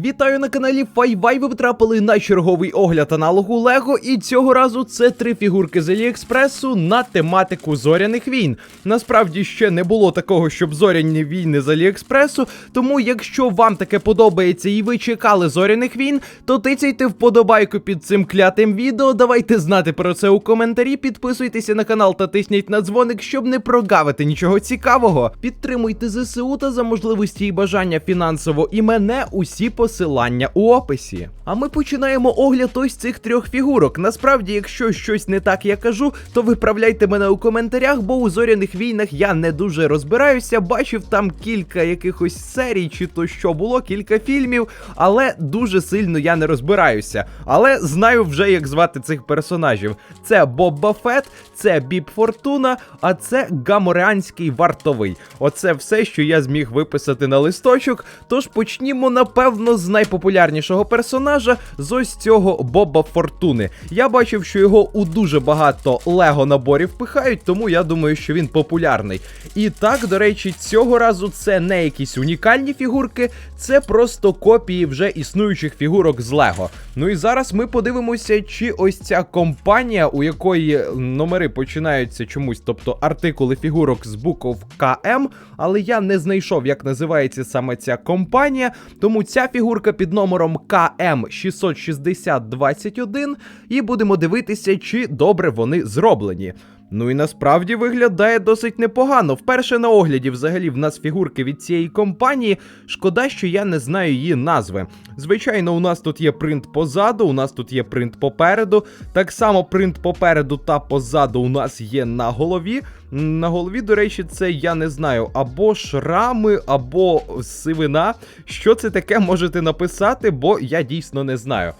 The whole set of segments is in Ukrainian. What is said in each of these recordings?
Вітаю на каналі Файвай. Ви потрапили на черговий огляд аналогу Лего, і цього разу це три фігурки з Аліекспресу на тематику зоряних війн. Насправді ще не було такого, щоб зоряні війни з Аліекспресу. Тому, якщо вам таке подобається і ви чекали зоряних війн, то тицяйте вподобайку під цим клятим відео. Давайте знати про це у коментарі. Підписуйтеся на канал та тисніть на дзвоник, щоб не прогавити нічого цікавого. Підтримуйте ЗСУ та за можливості і бажання фінансово і мене усі посилання у описі. А ми починаємо огляд ось цих трьох фігурок. Насправді, якщо щось не так я кажу, то виправляйте мене у коментарях, бо у зоряних війнах я не дуже розбираюся. Бачив там кілька якихось серій, чи то що було, кілька фільмів, але дуже сильно я не розбираюся. Але знаю вже, як звати цих персонажів. Це Бобба Фет, це Біб Фортуна, а це Гаморіанський вартовий. Оце все, що я зміг виписати на листочок. Тож почнімо, напевно, з найпопулярнішого персонажа з ось цього Боба Фортуни. Я бачив, що його у дуже багато лего наборів пихають, тому я думаю, що він популярний. І так, до речі, цього разу це не якісь унікальні фігурки, це просто копії вже існуючих фігурок з Лего. Ну і зараз ми подивимося, чи ось ця компанія, у якої номери починаються чомусь, тобто артикули фігурок з букв КМ, але я не знайшов, як називається саме ця компанія. Тому ця фігурка під номером КМ 66021, і будемо дивитися, чи добре вони зроблені. Ну і насправді виглядає досить непогано. Вперше на огляді взагалі в нас фігурки від цієї компанії. Шкода, що я не знаю її назви. Звичайно, у нас тут є принт позаду, у нас тут є принт попереду. Так само принт попереду та позаду у нас є на голові. На голові, до речі, це я не знаю, або шрами, або сивина. Що це таке можете написати, бо я дійсно не знаю.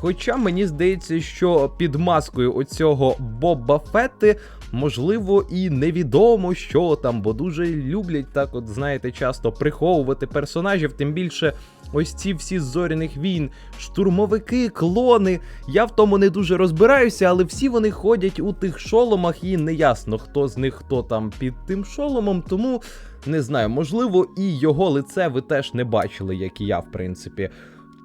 Хоча мені здається, що під маскою оцього Боба Фетти, можливо, і невідомо, що там, бо дуже люблять так, от знаєте, часто приховувати персонажів, тим більше. Ось ці всі зоряних війн, штурмовики, клони. Я в тому не дуже розбираюся, але всі вони ходять у тих шоломах, і неясно, хто з них хто там під тим шоломом. Тому не знаю, можливо, і його лице ви теж не бачили, як і я, в принципі.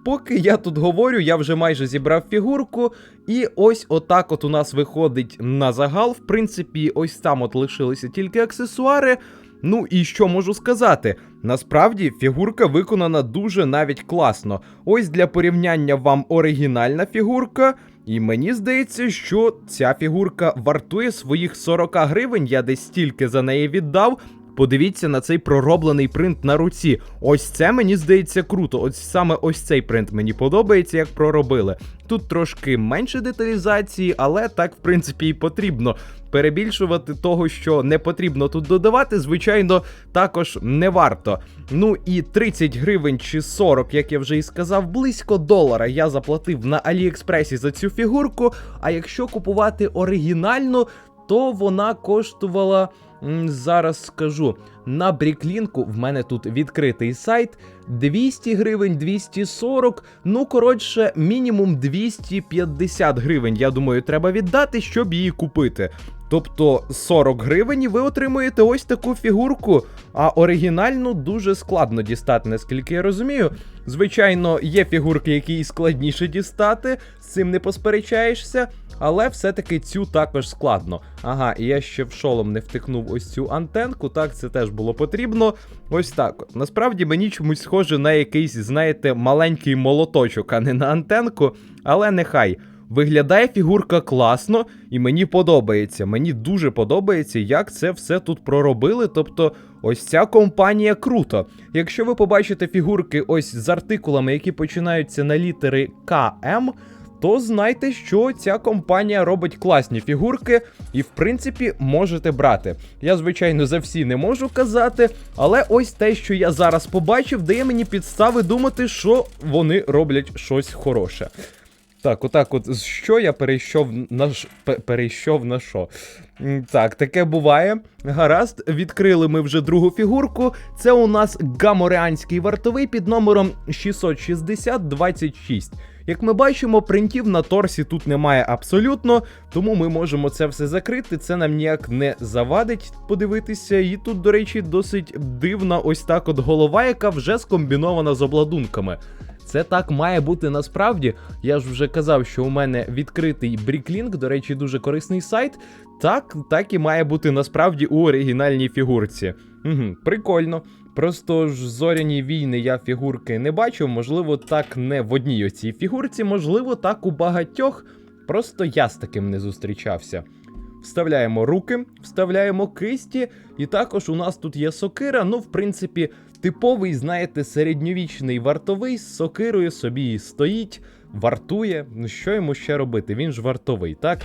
Поки я тут говорю, я вже майже зібрав фігурку, і ось отак от у нас виходить на загал. В принципі, ось там от лишилися тільки аксесуари. Ну і що можу сказати? Насправді фігурка виконана дуже навіть класно. Ось для порівняння вам оригінальна фігурка. І мені здається, що ця фігурка вартує своїх 40 гривень. Я десь стільки за неї віддав. Подивіться на цей пророблений принт на руці. Ось це мені здається круто. Ось саме ось цей принт мені подобається, як проробили. Тут трошки менше деталізації, але так, в принципі, і потрібно. Перебільшувати того, що не потрібно тут додавати, звичайно, також не варто. Ну і 30 гривень чи 40, як я вже і сказав, близько долара я заплатив на Аліекспресі за цю фігурку. А якщо купувати оригінальну, то вона коштувала. Зараз скажу. На Бріклінку в мене тут відкритий сайт 200 гривень, 240, ну коротше, мінімум 250 гривень, я думаю, треба віддати, щоб її купити. Тобто 40 гривень ви отримуєте ось таку фігурку, а оригінальну дуже складно дістати, наскільки я розумію. Звичайно, є фігурки, які складніше дістати, з цим не посперечаєшся, але все-таки цю також складно. Ага, і я ще в шолом не втикнув ось цю антенку, так це теж було потрібно. Ось так. Насправді мені чомусь схоже на якийсь, знаєте, маленький молоточок, а не на антенку, але нехай. Виглядає фігурка класно, і мені подобається. Мені дуже подобається, як це все тут проробили. Тобто, ось ця компанія круто. Якщо ви побачите фігурки ось з артикулами, які починаються на літери КМ, то знайте, що ця компанія робить класні фігурки, і в принципі можете брати. Я, звичайно, за всі не можу казати, але ось те, що я зараз побачив, дає мені підстави думати, що вони роблять щось хороше. Так, отак, от з що я перейшов на ш... перейшов на що? Так, таке буває. Гаразд, відкрили ми вже другу фігурку. Це у нас гамореанський вартовий під номером 66026. Як ми бачимо, принтів на торсі тут немає абсолютно, тому ми можемо це все закрити. Це нам ніяк не завадить подивитися. І тут, до речі, досить дивна ось так от голова, яка вже скомбінована з обладунками. Це так має бути насправді. Я ж вже казав, що у мене відкритий Bricklink, до речі, дуже корисний сайт. Так, так і має бути насправді у оригінальній фігурці. Угу, Прикольно. Просто ж зоряні війни я фігурки не бачив, можливо, так не в одній оцій фігурці, можливо, так у багатьох. Просто я з таким не зустрічався. Вставляємо руки, вставляємо кисті, і також у нас тут є сокира. Ну, в принципі, типовий, знаєте, середньовічний вартовий з сокирою собі стоїть, вартує. Ну що йому ще робити? Він ж вартовий, так?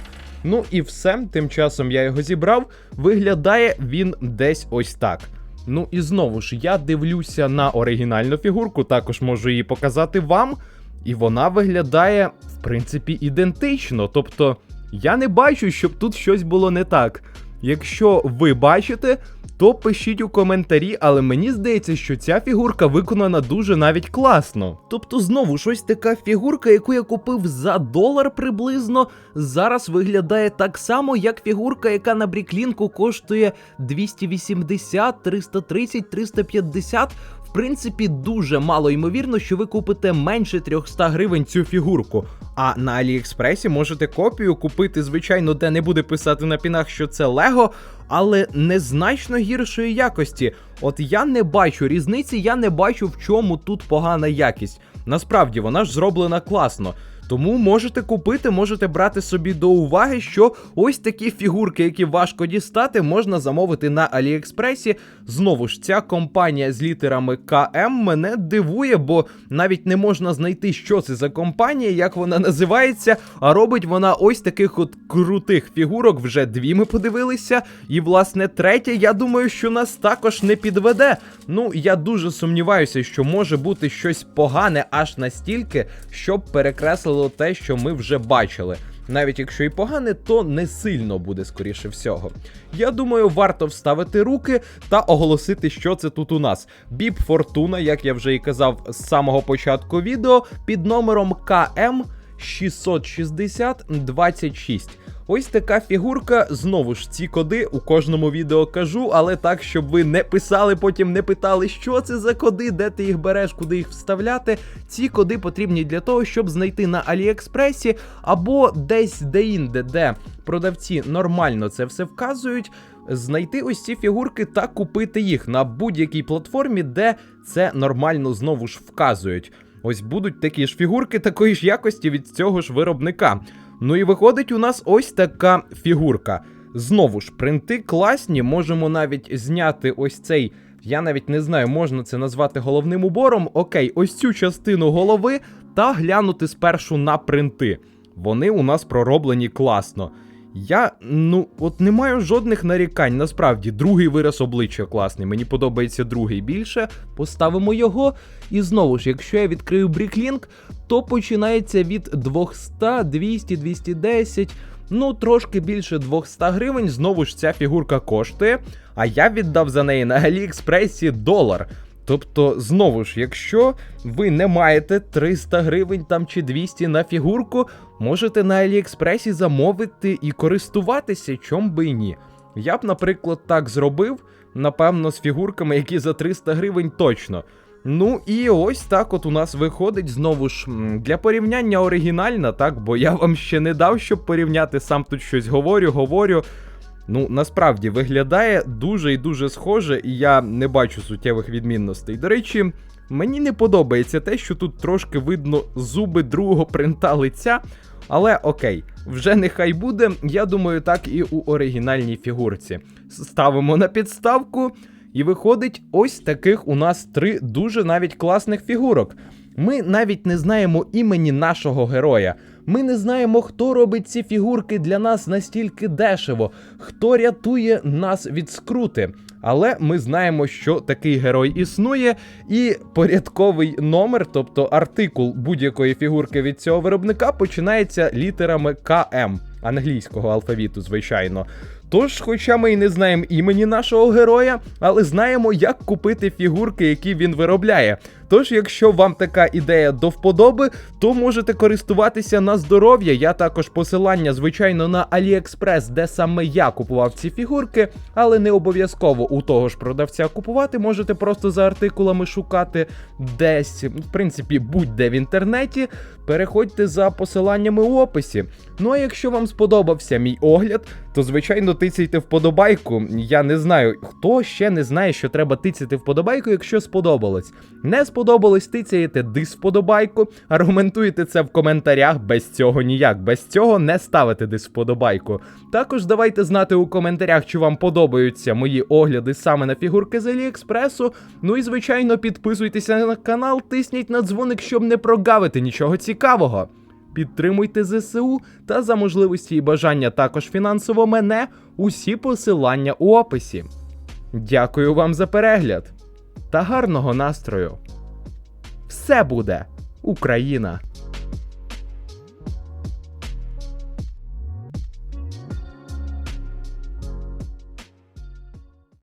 Ну і все. Тим часом я його зібрав. Виглядає він десь ось так. Ну і знову ж, я дивлюся на оригінальну фігурку, також можу її показати вам. І вона виглядає, в принципі, ідентично. Тобто, я не бачу, щоб тут щось було не так. Якщо ви бачите, то пишіть у коментарі, але мені здається, що ця фігурка виконана дуже навіть класно. Тобто, знову щось така фігурка, яку я купив за долар приблизно, зараз виглядає так само, як фігурка, яка на Бріклінку коштує 280, 330, 350. В принципі, дуже мало ймовірно, що ви купите менше 300 гривень цю фігурку. А на Аліекспресі можете копію купити, звичайно, де не буде писати на пінах, що це Лего, але незначно гіршої якості. От я не бачу різниці, я не бачу, в чому тут погана якість. Насправді вона ж зроблена класно. Тому можете купити, можете брати собі до уваги, що ось такі фігурки, які важко дістати, можна замовити на Аліекспресі. Знову ж, ця компанія з літерами КМ мене дивує, бо навіть не можна знайти, що це за компанія, як вона називається. А робить вона ось таких от крутих фігурок. Вже дві ми подивилися. І, власне, третя, я думаю, що нас також не підведе. Ну, я дуже сумніваюся, що може бути щось погане аж настільки, щоб перекреслило те, що ми вже бачили. Навіть якщо і погане, то не сильно буде, скоріше всього. Я думаю, варто вставити руки та оголосити, що це тут у нас. Біп Фортуна, як я вже і казав з самого початку відео, під номером КМ 66026. Ось така фігурка. Знову ж ці коди у кожному відео кажу, але так, щоб ви не писали, потім не питали, що це за коди, де ти їх береш, куди їх вставляти. Ці коди потрібні для того, щоб знайти на Аліекспресі або десь де-інде, де продавці нормально це все вказують. Знайти ось ці фігурки та купити їх на будь-якій платформі, де це нормально знову ж вказують. Ось будуть такі ж фігурки такої ж якості від цього ж виробника. Ну і виходить у нас ось така фігурка. Знову ж, принти класні, можемо навіть зняти ось цей. Я навіть не знаю, можна це назвати головним убором. Окей, ось цю частину голови та глянути спершу на принти. Вони у нас пророблені класно. Я, ну, от не маю жодних нарікань. Насправді, другий вираз обличчя класний. Мені подобається другий більше. Поставимо його. І знову ж, якщо я відкрию Бріклінк, то починається від 200, 200, 210. Ну, трошки більше 200 гривень. Знову ж ця фігурка коштує. А я віддав за неї на Аліекспресі долар. Тобто, знову ж, якщо ви не маєте 300 гривень там чи 200 на фігурку, можете на Аліекспресі замовити і користуватися, чом би і ні. Я б, наприклад, так зробив, напевно, з фігурками, які за 300 гривень точно. Ну і ось так от у нас виходить знову ж для порівняння оригінальна, так, бо я вам ще не дав, щоб порівняти, сам тут щось говорю, говорю. Ну, насправді виглядає дуже і дуже схоже, і я не бачу суттєвих відмінностей. До речі, мені не подобається те, що тут трошки видно зуби другого принта лиця. Але окей, вже нехай буде. Я думаю, так і у оригінальній фігурці. Ставимо на підставку, і виходить ось таких у нас три дуже навіть класних фігурок. Ми навіть не знаємо імені нашого героя. Ми не знаємо, хто робить ці фігурки для нас настільки дешево, хто рятує нас від скрути. Але ми знаємо, що такий герой існує, і порядковий номер, тобто артикул будь-якої фігурки від цього виробника, починається літерами КМ англійського алфавіту, звичайно. Тож, хоча ми і не знаємо імені нашого героя, але знаємо, як купити фігурки, які він виробляє. Тож, якщо вам така ідея до вподоби, то можете користуватися на здоров'я. Я також посилання, звичайно, на AliExpress, де саме я купував ці фігурки, але не обов'язково у того ж продавця купувати. Можете просто за артикулами шукати десь, в принципі, будь-де в інтернеті. Переходьте за посиланнями у описі. Ну а якщо вам сподобався мій огляд, то звичайно тицяйте вподобайку. Я не знаю, хто ще не знає, що треба тицяти вподобайку, якщо сподобалось. Не сподобалось, тицяєте дисвподобайку, аргументуєте це в коментарях. Без цього ніяк, без цього не ставите дисвподобайку. Також давайте знати у коментарях, чи вам подобаються мої огляди саме на фігурки з Аліекспресу. Ну і звичайно, підписуйтеся на канал, тисніть на дзвоник, щоб не прогавити нічого цікавого. Підтримуйте ЗСУ та за можливості і бажання також фінансово мене. Усі посилання у описі. Дякую вам за перегляд та гарного настрою. Все буде Україна!